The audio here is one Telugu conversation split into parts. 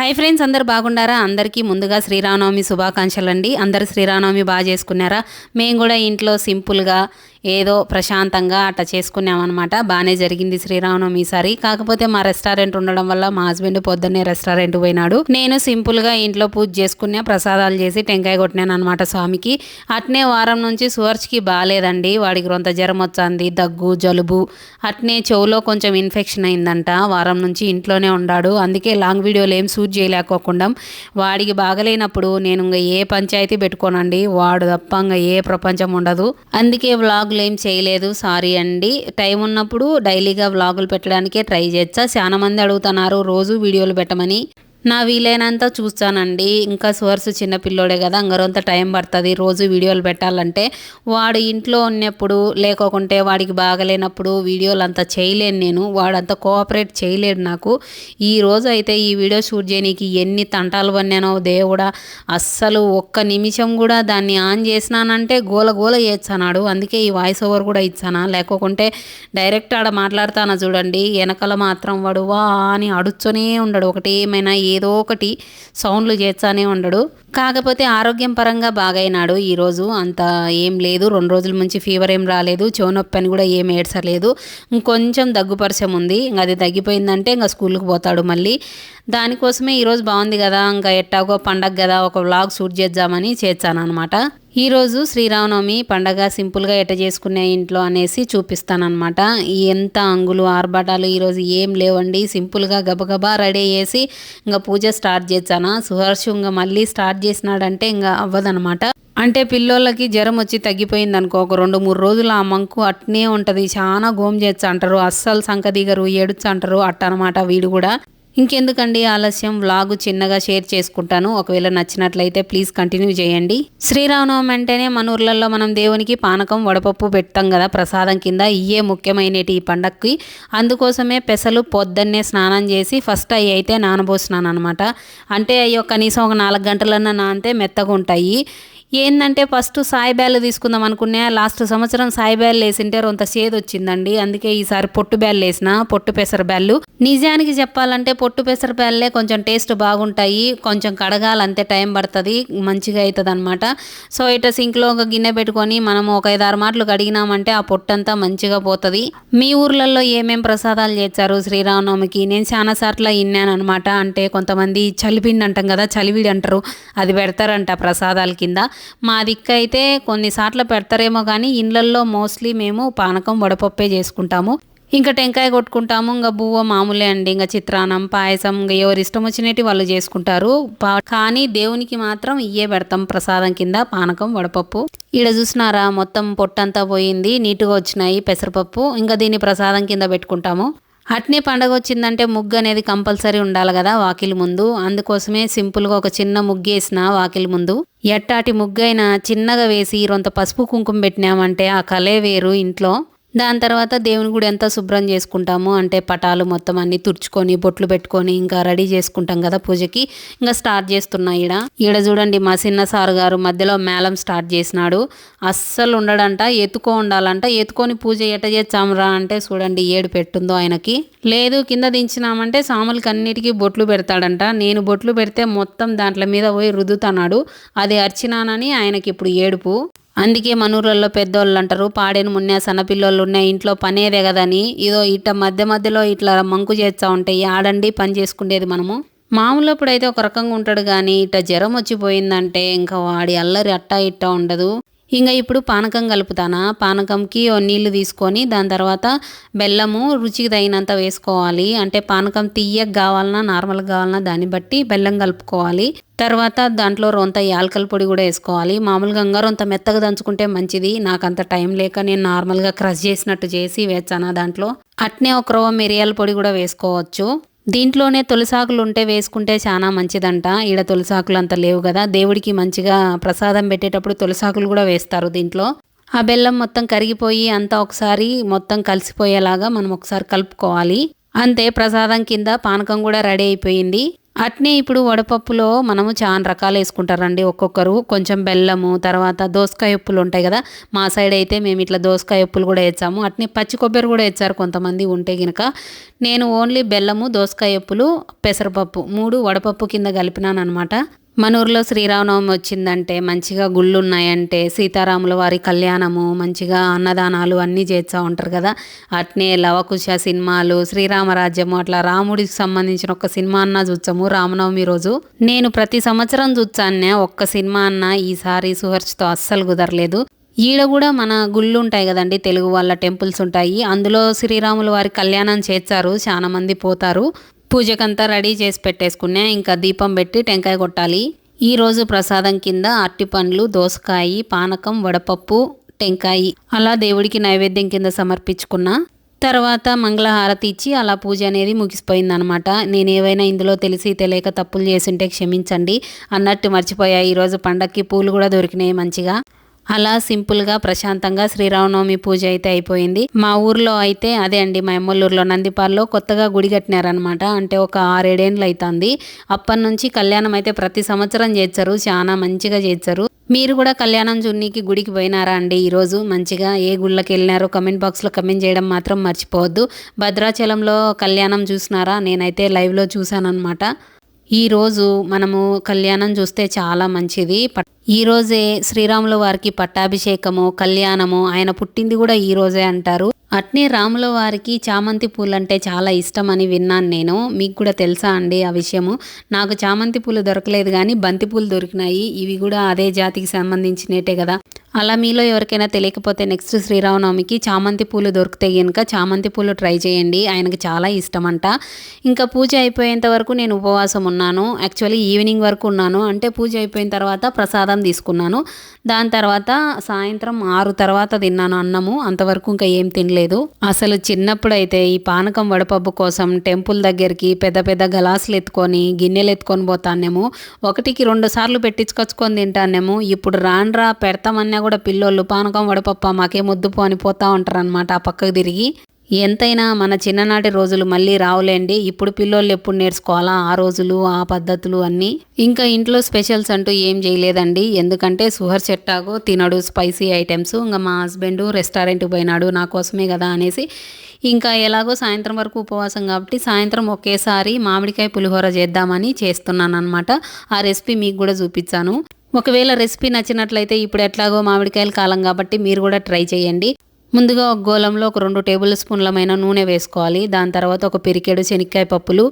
హాయ్ ఫ్రెండ్స్ అందరు బాగుండారా అందరికీ ముందుగా శ్రీరామనవమి శుభాకాంక్షలు అండి అందరు శ్రీరామనవమి బాగా చేసుకున్నారా? మేము కూడా ఇంట్లో సింపుల్గా ఏదో ప్రశాంతంగా అట్లా చేసుకున్నామన్నమాట. బాగానే జరిగింది శ్రీరామనవమి ఈసారి. కాకపోతే మా రెస్టారెంట్ ఉండడం వల్ల మా హస్బెండ్ పొద్దున్నే రెస్టారెంట్ పోయినాడు. నేను సింపుల్గా ఇంట్లో పూజ చేసుకున్నా ప్రసాదాలు చేసి టెంకాయ కొట్టినాను అనమాట స్వామికి. అట్నే వారం నుంచి సువర్చ్కి బాగాలేదండి వాడికి రొంత జ్వరం వచ్చింది దగ్గు జలుబు. అట్నే చెవులో కొంచెం ఇన్ఫెక్షన్ అయిందంట. వారం నుంచి ఇంట్లోనే ఉన్నాడు అందుకే లాంగ్ వీడియోలు ఏం షూట్ చేయలేకోకుండా వాడికి బాగలేనప్పుడు నేను ఇంకా ఏ పంచాయతీ పెట్టుకోనండి. వాడు తప్ప ఇంకా ఏ ప్రపంచం ఉండదు. అందుకే వ్లాగులు ఏం చేయలేదు సారీ అండి. టైం ఉన్నప్పుడు డైలీగా వ్లాగులు పెట్టడానికే ట్రై చేయొచ్చా చాలా మంది అడుగుతున్నారు రోజు వీడియోలు పెట్టమని. నా వీలైనంత చూస్తానండి. ఇంకా సువర్స్ చిన్నపిల్లోడే కదా అంగరంత టైం పడుతుంది. రోజు వీడియోలు పెట్టాలంటే వాడు ఇంట్లో ఉన్నప్పుడు లేకోకుంటే వాడికి బాగలేనప్పుడు వీడియోలు అంతా చేయలేను నేను. వాడంతా కోఆపరేట్ చేయలేడు నాకు. ఈ రోజు అయితే ఈ వీడియో షూట్ చేయనీకి ఎన్ని తంటాలు పన్నానో దేవుడా అస్సలు ఒక్క నిమిషం కూడా దాన్ని ఆన్ చేసినానంటే గోల గోల చేస్తానాడు. అందుకే ఈ వాయిస్ ఓవర్ కూడా ఇచ్చానా? లేకోకుంటే డైరెక్ట్ ఆడ మాట్లాడతానా చూడండి. వెనకాల మాత్రం వాడు వా అని అడుచునే ఉండడు. ఒకటి ఏమైనా ఏదో ఒకటి సౌండ్లు చేస్తానే ఉండడు. కాకపోతే ఆరోగ్యం పరంగా బాగైనాడు ఈరోజు. అంత ఏం లేదు. రెండు రోజుల నుంచి ఫీవర్ ఏం రాలేదు. చెవునొప్పి అని కూడా ఏం ఏడ్చలేదు. ఇంకొంచెం దగ్గు పరిచయం ఉంది. ఇంకా అది తగ్గిపోయిందంటే ఇంకా స్కూల్కి పోతాడు మళ్ళీ. దానికోసమే ఈరోజు బాగుంది కదా. ఇంకా ఎట్టాగో పండగ కదా. ఒక వ్లాగ్ షూట్ చేద్దామని చేశాను అనమాట ఈరోజు శ్రీరామనవమి పండగ సింపుల్గా ఎట్ట చేసుకునే ఇంట్లో అనేసి చూపిస్తానమాట ఎంత అంగులు ఆర్భాటాలు ఈరోజు ఏం లేవండి. సింపుల్గా గబగబా రెడీ చేసి ఇంకా పూజ స్టార్ట్ చేశాను. సుహర్షు ఇంకా మళ్ళీ స్టార్ట్ చేసినాడంటే ఇంకా అవ్వదనమాట అంటే పిల్లోళ్ళకి జ్వరం వచ్చి తగ్గిపోయింది అనుకో ఒక రెండు మూడు రోజులు ఆ మంకు అట్నే ఉంటుంది. చాలా గోమ్ చేచ్చ అంటారు. అస్సలు సంక దిగరు అంటారు అట్ట అనమాట వీడు కూడా. ఇంకెందుకండి ఆలస్యం? వ్లాగు చిన్నగా షేర్ చేసుకుంటాను. ఒకవేళ నచ్చినట్లయితే ప్లీజ్ కంటిన్యూ చేయండి. శ్రీరామనవమి అంటేనే మన ఊర్లలో మనం దేవునికి పానకం వడపప్పు పెడతాం కదా ప్రసాదం కింద. ఇయే ముఖ్యమైనటి ఈ పండక్కి. అందుకోసమే పెసలు పొద్దున్నే స్నానం చేసి ఫస్ట్ అవి అయితే నానబోసినాను అనమాట అంటే అయ్యో కనీసం ఒక నాలుగు గంటలన్నా నానితే మెత్తగా ఉంటాయి ఏంటంటే ఫస్ట్ సాయి బ్యాల్ తీసుకుందాం అనుకున్నా లాస్ట్ సంవత్సరం సాయి బ్యాలు వేసింటే రొంత సేదు వచ్చిందండి. అందుకే ఈసారి పొట్టు బ్యాళ్ళు వేసిన పొట్టు పెసర బ్యాళ్ళు నిజానికి చెప్పాలంటే పొట్టు పెసర బ్యాళ్ళే కొంచెం టేస్ట్ బాగుంటాయి. కొంచెం కడగాలంతే టైం పడుతుంది మంచిగా అవుతుంది అనమాట సో ఇట సింక్లో ఒక గిన్నె పెట్టుకొని మనం ఒక ఐదారు మాటలు కడిగినామంటే ఆ పొట్టంతా మంచిగా పోతుంది. మీ ఊర్లలో ఏమేం ప్రసాదాలు చేస్తారు శ్రీరామనవమికి? నేను చాలా సార్లు విన్నాను అనమాట అంటే కొంతమంది చలిపిండి అంటాం కదా చలివిడి అంటారు. అది పెడతారంట ప్రసాదాల కింద. మా దిక్కు అయితే కొన్నిసార్లు పెడతారేమో కానీ ఇళ్ళల్లో మోస్ట్లీ మేము పానకం వడపప్పే చేసుకుంటాము. ఇంకా టెంకాయ కొట్టుకుంటాము ఇంకా బువ్వ మామూలే అండి ఇంకా చిత్రాన్నం పాయసం ఇంకా ఎవరు ఇష్టం వచ్చినట్టు వాళ్ళు చేసుకుంటారు. కానీ దేవునికి మాత్రం ఇయ్యే పెడతాం ప్రసాదం కింద పానకం వడపప్పు. ఈడ చూసినారా మొత్తం పొట్టంతా పోయింది నీట్గా వచ్చినాయి పెసరపప్పు. ఇంకా దీన్ని ప్రసాదం కింద పెట్టుకుంటాము. అట్నే పండగ వచ్చిందంటే ముగ్గు అనేది కంపల్సరీ ఉండాలి కదా వాకిలి ముందు. అందుకోసమే సింపుల్గా ఒక చిన్న ముగ్గు వేసిన వాకిలి ముందు. ఎట్టాటి ముగ్గు అయినా చిన్నగా వేసి రొంత పసుపు కుంకుమ పెట్టినామంటే ఆ కలే వేరు ఇంట్లో. దాని తర్వాత దేవుని గుడి ఎంత శుభ్రం చేసుకుంటాము. అంటే పటాలు మొత్తం అన్ని తుడుచుకొని బొట్లు పెట్టుకొని ఇంకా రెడీ చేసుకుంటాం కదా పూజకి. ఇంకా స్టార్ట్ చేస్తున్నా ఈడ. ఈడ చూడండి మా చిన్న సారు గారు మధ్యలో మేళం స్టార్ట్ చేసినాడు. అస్సలు ఉండడంట ఎత్తుకో ఉండాలంట. ఎత్తుకొని పూజ ఎట్ట చేస్తాంరా అంటే చూడండి ఏడు పెట్టుందో ఆయనకి. లేదు కింద దించినామంటే సాములకి అన్నిటికీ బొట్లు పెడతాడంట. నేను బొట్లు పెడితే మొత్తం దాంట్లో మీద పోయి రుద్దుతున్నాడు. అది అర్చినానని ఆయనకి ఇప్పుడు ఏడుపు. అందుకే మనూర్లలో పెద్దోళ్ళు అంటారు పాడేను మున్నే సన్నపిల్లోళ్ళు ఉన్నాయి ఇంట్లో పనేదే కదని ఇదో ఇట్ట మధ్య మధ్యలో ఇట్లా మంకు చేస్తూ ఉంటాయి ఆడండి పని చేసుకునేది మనము. మామూలు అయితే ఒక రకంగా ఉంటాడు కానీ ఇట్ట జ్వరం వచ్చిపోయిందంటే ఇంకా వాడి అల్లరి అట్టా ఇట్టా ఉండదు. ఇంకా ఇప్పుడు పానకం కలుపుతానా? పానకంకి ఓ నీళ్ళు తీసుకొని దాని తర్వాత బెల్లము రుచికి తగినంత వేసుకోవాలి. అంటే పానకం తీయగా కావాలన్నా నార్మల్గా కావాలన్నా దాన్ని బట్టి బెల్లం కలుపుకోవాలి. తర్వాత దాంట్లో రొంత యాలకల పొడి కూడా వేసుకోవాలి. మామూలుగా ఇంకా రొంత మెత్తగా దంచుకుంటే మంచిది. నాకు అంత టైం లేక నేను నార్మల్గా క్రష్ చేసినట్టు చేసి వేచాను దాంట్లో. అట్నే ఒక రవ్వ మిరియాల పొడి కూడా వేసుకోవచ్చు. దీంట్లోనే తులసాకులు ఉంటే వేసుకుంటే చాలా మంచిదంట. ఈడ తులసాకులు అంత లేవు కదా. దేవుడికి మంచిగా ప్రసాదం పెట్టేటప్పుడు తులసాకులు కూడా వేస్తారు దీంట్లో. ఆ బెల్లం మొత్తం కరిగిపోయి అంతా ఒకసారి మొత్తం కలిసిపోయేలాగా మనం ఒకసారి కలుపుకోవాలి. అంతే ప్రసాదం కింద పానకం కూడా రెడీ అయిపోయింది. అట్నే ఇప్పుడు వడపప్పులో మనము చాలా రకాలు వేసుకుంటారండి ఒక్కొక్కరు. కొంచెం బెల్లము తర్వాత దోసకాయ ఉప్పులు ఉంటాయి కదా మా సైడ్ అయితే మేము ఇట్లా దోసకాయ ఉప్పులు కూడా వేసాము. అట్నే పచ్చి కొబ్బరి కూడా వేస్తారు కొంతమంది ఉంటే కనుక నేను ఓన్లీ బెల్లము దోసకాయ ఉప్పులు పెసరపప్పు మూడు వడపప్పు కింద కలిపినాను అనమాట మన ఊర్లో శ్రీరామనవమి వచ్చిందంటే మంచిగా గుళ్ళు ఉన్నాయంటే సీతారాముల వారి కళ్యాణము మంచిగా అన్నదానాలు అన్నీ చేస్తూ ఉంటారు కదా. అట్నే లవకుశ సినిమాలు శ్రీరామరాజ్యము అట్లా రాముడికి సంబంధించిన ఒక సినిమా అన్న చూచాము రామనవమి రోజు. నేను ప్రతి సంవత్సరం చూచానే ఒక్క సినిమా అన్న ఈసారి సుహర్ష్తో అస్సలు కుదరలేదు. ఈడ కూడా మన గుళ్ళు ఉంటాయి కదండి తెలుగు వాళ్ళ టెంపుల్స్ ఉంటాయి. అందులో శ్రీరాములు వారి కళ్యాణం చేస్తారు చాలా మంది పోతారు. పూజకంతా రెడీ చేసి పెట్టేసుకున్నా. ఇంకా దీపం పెట్టి టెంకాయ కొట్టాలి. ఈరోజు ప్రసాదం కింద అట్టి పండ్లు దోసకాయ పానకం వడపప్పు టెంకాయ అలా దేవుడికి నైవేద్యం కింద సమర్పించుకున్నా. తర్వాత మంగళహారతి ఇచ్చి అలా పూజ అనేది ముగిసిపోయిందనమాట. నేను ఏవైనా ఇందులో తెలిసి తెలియక తప్పులు చేసింటే క్షమించండి. అన్నట్టు మర్చిపోయా. ఈరోజు పండక్కి పూలు కూడా దొరికినాయి మంచిగా. అలా సింపుల్గా ప్రశాంతంగా శ్రీరామనవమి పూజ అయితే అయిపోయింది. మా ఊర్లో అయితే అదే అండి మా ఎమ్మలూరులో నందిపాల్లో కొత్తగా గుడి కట్టినారనమాట అంటే ఒక ఆరేడేండ్లు అవుతుంది అప్పటి నుంచి కళ్యాణం అయితే ప్రతి సంవత్సరం చేస్తారు చాలా మంచిగా చేస్తారు. మీరు కూడా కళ్యాణం జున్నీకి గుడికి పోయినారా అండి? ఈరోజు మంచిగా ఏ గుళ్ళకి వెళ్ళినారో కమెంట్ బాక్స్లో కమెంట్ చేయడం మాత్రం మర్చిపోవద్దు. భద్రాచలంలో కళ్యాణం చూసినారా? నేనైతే లైవ్లో చూశానమాట ఈరోజు మనము కళ్యాణం చూస్తే చాలా మంచిది. ఈ రోజే శ్రీరాముల వారికి పట్టాభిషేకము కళ్యాణము ఆయన పుట్టింది కూడా ఈ రోజే అంటారు. అట్నే రాముల వారికి చామంతి పూలు అంటే చాలా ఇష్టం అని విన్నాను నేను. మీకు కూడా తెలుసా అండి ఆ విషయము. నాకు చామంతి పూలు దొరకలేదు కానీ బంతి పూలు దొరికినాయి. ఇవి కూడా అదే జాతికి సంబంధించినట్టే కదా. అలా మీలో ఎవరికైనా తెలియకపోతే నెక్స్ట్ శ్రీరామనవమికి చామంతి పూలు దొరికితే కనుక చామంతి పూలు ట్రై చేయండి. ఆయనకు చాలా ఇష్టం అంట ఇంకా పూజ అయిపోయేంత వరకు నేను ఉపవాసం ఉన్నాను. యాక్చువల్లీ ఈవినింగ్ వరకు ఉన్నాను. అంటే పూజ అయిపోయిన తర్వాత ప్రసాదం తీసుకున్నాను. దాని తర్వాత సాయంత్రం ఆరు తర్వాత తిన్నాను అన్నము. అంతవరకు ఇంకా ఏం తినలేదు. అసలు చిన్నప్పుడు అయితే ఈ పానకం వడపప్పు కోసం టెంపుల్ దగ్గరికి పెద్ద పెద్ద గలాసులు ఎత్తుకొని గిన్నెలు ఎత్తుకొని పోతానేమో. ఒకటికి రెండు సార్లు పెట్టించుకొచ్చుకొని తింటానేమో. ఇప్పుడు రాన్రా పెడతామన్నా కూడా పిల్లోళ్ళు పానకం వడపప్ప మాకే ముద్దుపో అని పోతా ఉంటారు అనమాట ఆ పక్కకు తిరిగి. ఎంతైనా మన చిన్ననాటి రోజులు మళ్ళీ రావులేండి. ఇప్పుడు పిల్లోళ్ళు ఎప్పుడు నేర్చుకోవాలా? ఆ రోజులు ఆ పద్ధతులు అన్నీ. ఇంకా ఇంట్లో స్పెషల్స్ అంటూ ఏం చేయలేదండి. ఎందుకంటే సుహర్ చెట్టాగో తినడు స్పైసీ ఐటమ్స్. ఇంకా మా హస్బెండ్ రెస్టారెంట్కి పోయినాడు నా కోసమే కదా అనేసి. ఇంకా ఎలాగో సాయంత్రం వరకు ఉపవాసం కాబట్టి సాయంత్రం ఒకేసారి మామిడికాయ పులిహోర చేద్దామని చేస్తున్నాను అనమాట ఆ రెసిపీ మీకు కూడా చూపించాను ఒకవేళ రెసిపీ నచ్చినట్లయితే ఇప్పుడు ఎట్లాగో మామిడికాయల కాలం కాబట్టి మీరు కూడా ట్రై చేయండి. ముందుగా ఒక గోళంలో ఒక రెండు టేబుల్ స్పూన్లమైన నూనె వేసుకోవాలి. దాని తర్వాత ఒక పిరికెడు శనక్కాయ పప్పులు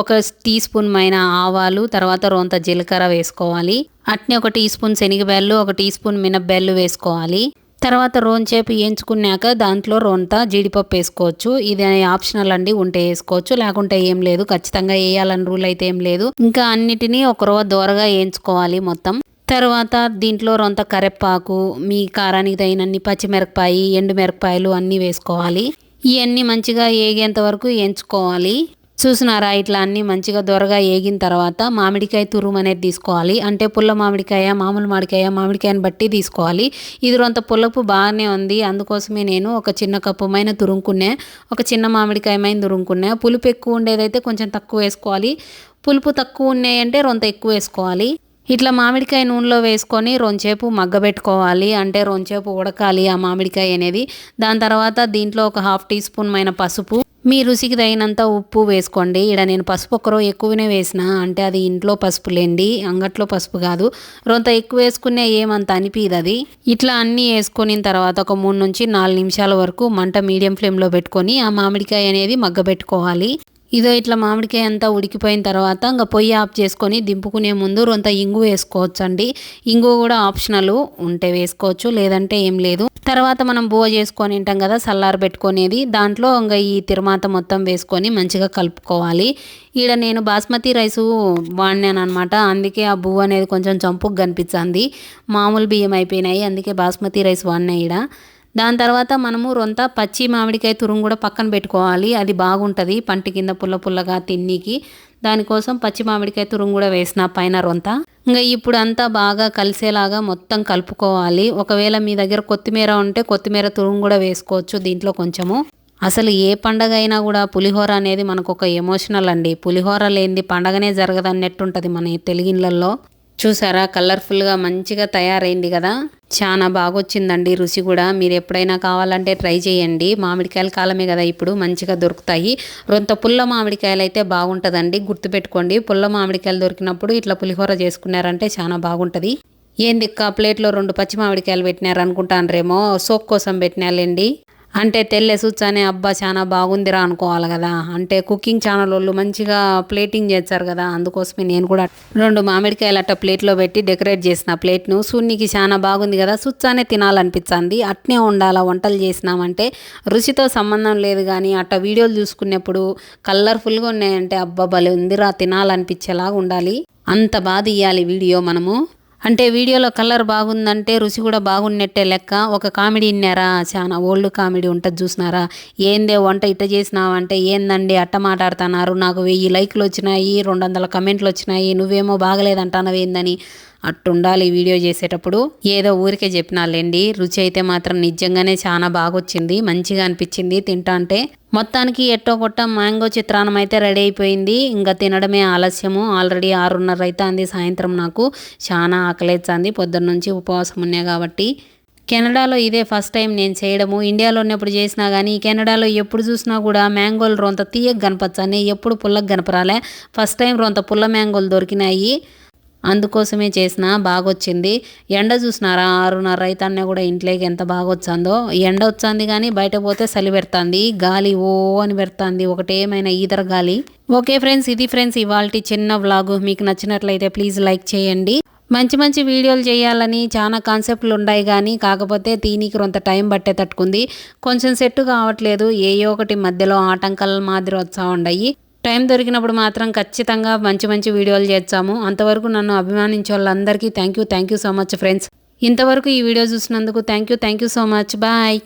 ఒక టీ స్పూన్ మైన ఆవాలు తర్వాత రొంత జీలకర్ర వేసుకోవాలి. అట్నే ఒక టీ స్పూన్ శనగబెల్లు ఒక టీ స్పూన్ మినపబెల్లు వేసుకోవాలి. తర్వాత రోంచేపు వేయించుకున్నాక దాంట్లో రొంత జీడిపప్పు వేసుకోవచ్చు. ఇది ఆప్షనల్ అండి ఉంటే వేసుకోవచ్చు. లేకుంటే ఏం లేదు ఖచ్చితంగా వేయాలని రూల్ అయితే ఏం లేదు. ఇంకా అన్నిటినీ ఒక రవ్వ దోరగా వేయించుకోవాలి మొత్తం. తర్వాత దీంట్లో రొంత కరెప్పాకు మీ కారానికి తగినన్ని పచ్చిమిరపకాయ ఎండుమిరపకాయలు అన్నీ వేసుకోవాలి. ఇవన్నీ మంచిగా ఏగేంత వరకు ఎంచుకోవాలి. చూసినారా ఇట్లా అన్నీ మంచిగా దొరగా ఏగిన తర్వాత మామిడికాయ తురుము అనేది తీసుకోవాలి. అంటే పుల్ల మామిడికాయ మామూలు మామిడికాయ మామిడికాయని బట్టి తీసుకోవాలి. ఇది రొంత పుల్లపు బాగానే ఉంది. అందుకోసమే నేను ఒక చిన్న కప్పుమైన తురుముకునే ఒక చిన్న మామిడికాయమైన తురుముకునే. పులుపు ఎక్కువ ఉండేదైతే కొంచెం తక్కువ వేసుకోవాలి. పులుపు తక్కువ ఉన్నాయంటే రొంత ఎక్కువ వేసుకోవాలి. ఇట్లా మామిడికాయ నూనెలో వేసుకొని రొంచేపు మగ్గబెట్టుకోవాలి. అంటే రొంచేపు ఉడకాలి ఆ మామిడికాయ అనేది. దాని తర్వాత దీంట్లో ఒక హాఫ్ టీ స్పూన్ మైన పసుపు. మీ రుచికి తగినంత ఉప్పు వేసుకోండి. ఇక్కడ నేను పసుపు ఒకరో ఎక్కువనే వేసిన. అంటే అది ఇంట్లో పసుపు లేండి. అంగట్లో పసుపు కాదు. రొంత ఎక్కువ వేసుకునే ఏమంత అనిపిదు అది ఇట్లా అన్నీ వేసుకున్న తర్వాత ఒక మూడు నుంచి నాలుగు నిమిషాల వరకు మంట మీడియం ఫ్లేమ్లో పెట్టుకొని ఆ మామిడికాయ అనేది మగ్గబెట్టుకోవాలి. ఇదో ఇట్లా మామిడికాయ అంతా ఉడికిపోయిన తర్వాత ఇంకా పొయ్యి ఆఫ్ చేసుకొని దింపుకునే ముందు రొంత ఇంగు వేసుకోవచ్చు అండి ఇంగు కూడా ఆప్షనల్ ఉంటే వేసుకోవచ్చు లేదంటే ఏం లేదు. తర్వాత మనం బువ్వ చేసుకొని ఉంటాం కదా సల్లారు పెట్టుకునేది. దాంట్లో ఇంకా ఈ తిరుమాత మొత్తం వేసుకొని మంచిగా కలుపుకోవాలి. ఈడ నేను బాస్మతి రైసు వాడినాను అనమాట అందుకే ఆ బువ్వ అనేది కొంచెం చంపుకు కనిపించింది. మామూలు బియ్యం అయిపోయినాయి అందుకే బాస్మతి రైస్ వాడినా ఈడ. దాని తర్వాత మనము రొంత పచ్చి మామిడికాయ తురుము కూడా పక్కన పెట్టుకోవాలి. అది బాగుంటుంది. పంటి కింద పుల్ల పుల్లగా తిన్నీకి. దానికోసం పచ్చి మామిడికాయ తురుము కూడా వేసిన పైన రొంత. ఇంకా ఇప్పుడు అంతా బాగా కలిసేలాగా మొత్తం కలుపుకోవాలి. ఒకవేళ మీ దగ్గర కొత్తిమీర ఉంటే కొత్తిమీర తురుము కూడా వేసుకోవచ్చు దీంట్లో కొంచెము. అసలు ఏ పండగ అయినా కూడా పులిహోర అనేది మనకు ఒక ఎమోషనల్ అండి. పులిహోర లేనిది పండగనే జరగదు అన్నట్టుంటుంది మన తెలుగిళ్ళల్లో చూసారా? కలర్ఫుల్గా మంచిగా తయారైంది కదా? చాలా బాగొచ్చిందండి రుచి కూడా. మీరు ఎప్పుడైనా కావాలంటే ట్రై చేయండి. మామిడికాయల కాలమే కదా ఇప్పుడు మంచిగా దొరుకుతాయి. రొంత పుల్ల మామిడికాయలు అయితే బాగుంటుందండి. గుర్తుపెట్టుకోండి. పుల్ల మామిడికాయలు దొరికినప్పుడు ఇట్లా పులిహోర చేసుకున్నారంటే చాలా బాగుంటుంది. ఏందిక్క ప్లేట్లో రెండు పచ్చి మామిడికాయలు పెట్టినారు అనుకుంటాన్రేమో సోక్ కోసం పెట్టినాలేండి? అంటే తెల్లే సూచానే అబ్బా చాలా బాగుందిరా అనుకోవాలి కదా. అంటే కుకింగ్ ఛానల్ వాళ్ళు మంచిగా ప్లేటింగ్ చేస్తారు కదా అందుకోసమే నేను కూడా రెండు మామిడికాయలు అట్ట ప్లేట్లో పెట్టి డెకరేట్ చేసిన ప్లేట్ను. సున్నికి చాలా బాగుంది కదా సుచ్చానే తినాలనిపించింది. అట్నే ఉండాలా వంటలు చేసినామంటే రుచితో సంబంధం లేదు కానీ అట్ట వీడియోలు చూసుకున్నప్పుడు కలర్ఫుల్గా ఉన్నాయంటే అబ్బా భలే ఉందిరా తినాలనిపించేలాగా ఉండాలి. అంత బాధ ఇయ్యాలి వీడియో మనము. అంటే వీడియోలో కలర్ బాగుందంటే రుచి కూడా బాగున్నట్టే లెక్క. ఒక కామెడీ విన్నారా? చాలా ఓల్డ్ కామెడీ ఉంటుంది చూసినారా? ఏందే వంట ఇట్ట చేసినావంటే ఏందండి? అట్ట మాట్లాడుతున్నారు. నాకు వెయ్యి లైక్లు వచ్చినాయి రెండు వందల కమెంట్లు వచ్చినాయి. నువ్వేమో బాగలేదంటానవేందని అట్టుండాలి వీడియో చేసేటప్పుడు. ఏదో ఊరికే చెప్పినాలేండి రుచి అయితే మాత్రం నిజంగానే చాలా బాగొచ్చింది. మంచిగా అనిపించింది తింటా అంటే. మొత్తానికి ఎట్టో కొట్ట మ్యాంగో చిత్రాన్నం అయితే రెడీ అయిపోయింది. ఇంకా తినడమే ఆలస్యము. ఆల్రెడీ ఆరున్నర అయితే అంది సాయంత్రం నాకు చాలా ఆకలేస్తుంది పొద్దున్న నుంచి ఉపవాసం ఉన్నా కాబట్టి. కెనడాలో ఇదే ఫస్ట్ టైం నేను చేయడము. ఇండియాలో ఉన్నప్పుడు చేసినా కానీ కెనడాలో ఎప్పుడు చూసినా కూడా మ్యాంగోలు రొంత తీయకు కనపచ్చని ఎప్పుడు పుల్లకు కనపరాలే ఫస్ట్ టైం రొంత పుల్ల మ్యాంగోలు దొరికినాయి. అందుకోసమే చేసిన బాగొచ్చింది. ఎండ చూసినారా? ఆరున్నర రైతాన్న కూడా ఇంట్లోకి ఎంత బాగా వచ్చిందో ఎండ వచ్చింది కానీ బయట పోతే చలి పెడుతుంది. గాలి ఓ అని పెడుతుంది. ఒకటేమైనా ఈదర గాలి. ఓకే ఫ్రెండ్స్ ఇది ఫ్రెండ్స్ ఇవాళ చిన్న వ్లాగు. మీకు నచ్చినట్లయితే ప్లీజ్ లైక్ చేయండి. మంచి మంచి వీడియోలు చేయాలని చాలా కాన్సెప్ట్లు ఉన్నాయి కానీ కాకపోతే దీనికి కొంత టైం పట్టే తట్టుకుంది. కొంచెం సెట్ కావట్లేదు. ఏ ఒకటి మధ్యలో ఆటంకాల మాదిరి వచ్చా ఉన్నాయి టైం దొరికినప్పుడు మాత్రం ఖచ్చితంగా మంచి మంచి వీడియోలు చేస్తాము అంతవరకు నన్ను అభిమానించే వాళ్ళందరికీ thank you thank you so much friends ఇంతవరకు ఈ వీడియో చూసినందుకు thank you thank you so much bye